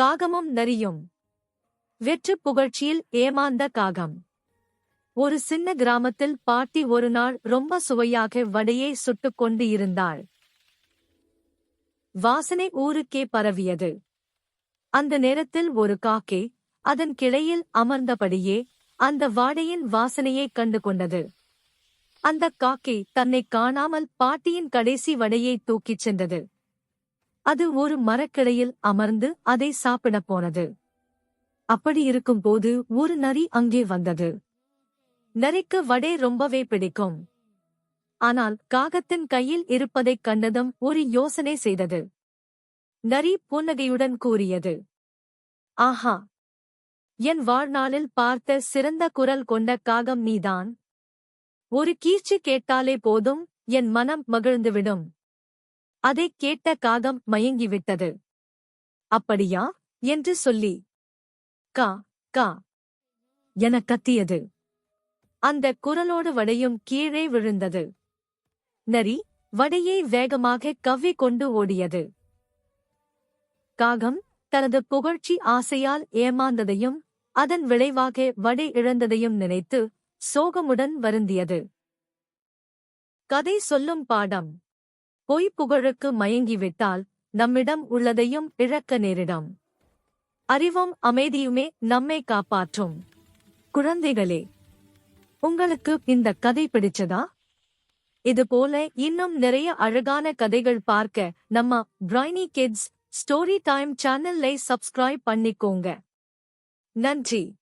காகமும் நரியும். வெற்று புகழ்ச்சியில் ஏமாந்த காகம். ஒரு சின்ன கிராமத்தில் பாட்டி ஒரு நாள் ரொம்ப சுவையாக வடையை சுட்டுக் கொண்டு இருந்தாள். வாசனை ஊருக்கே பரவியது. அந்த நேரத்தில் ஒரு காக்கே அதன் கிளையில் அமர்ந்தபடியே அந்த வாடையின் வாசனையை கண்டு கொண்டது அந்த காக்கை தன்னை காணாமல் பாட்டியின் கடைசி வடையை தூக்கிச் சென்றது. அது ஒரு மரக்கிளையில் அமர்ந்து அதை சாப்பிடப் போனது. அப்படி இருக்கும்போது ஒரு நரி அங்கே வந்தது. நரிக்கு வடை ரொம்பவே பிடிக்கும். ஆனால் காகத்தின் கையில் இருப்பதைக் கண்டதும் ஒரு யோசனை செய்தது. நரி புன்னகையுடன் கூறியது. ஆஹா! என் வாழ்நாளில் பார்த்த சிறந்த குரல் கொண்ட காகம் நீதான். ஒரு கீச்சு கேட்டாலே போதும் என் மனம் மகிழ்ந்துவிடும். அதைக் கேட்ட காகம் மயங்கிவிட்டது. அப்படியா? என்று சொல்லி கா கா என கத்தியது. அந்த குரலோடு வடையும் கீழே விழுந்தது. நரி வடையை வேகமாக கவ்விக் கொண்டு ஓடியது. காகம் தனது புகழ்ச்சி ஆசையால் ஏமாந்ததையும் அதன் விளைவாக வடை இழந்ததையும் நினைத்து சோகமுடன் வருந்தியது. கதை சொல்லும் பாடம். பொய் புகழுக்கு மயங்கிவிட்டால் நம்மிடம் உள்ளதையும் இழக்க நேரிடும். அறிவும் அமைதியுமே நம்மை காப்பாற்றும். குழந்தைகளே உங்களுக்கு இந்த கதை பிடிச்சதா? இதுபோல இன்னும் நிறைய அழகான கதைகள் பார்க்க நம்ம பிரைனி கிட்ஸ் ஸ்டோரி டைம் சேனல்லை சப்ஸ்கிரைப் பண்ணிக்கோங்க. நன்றி.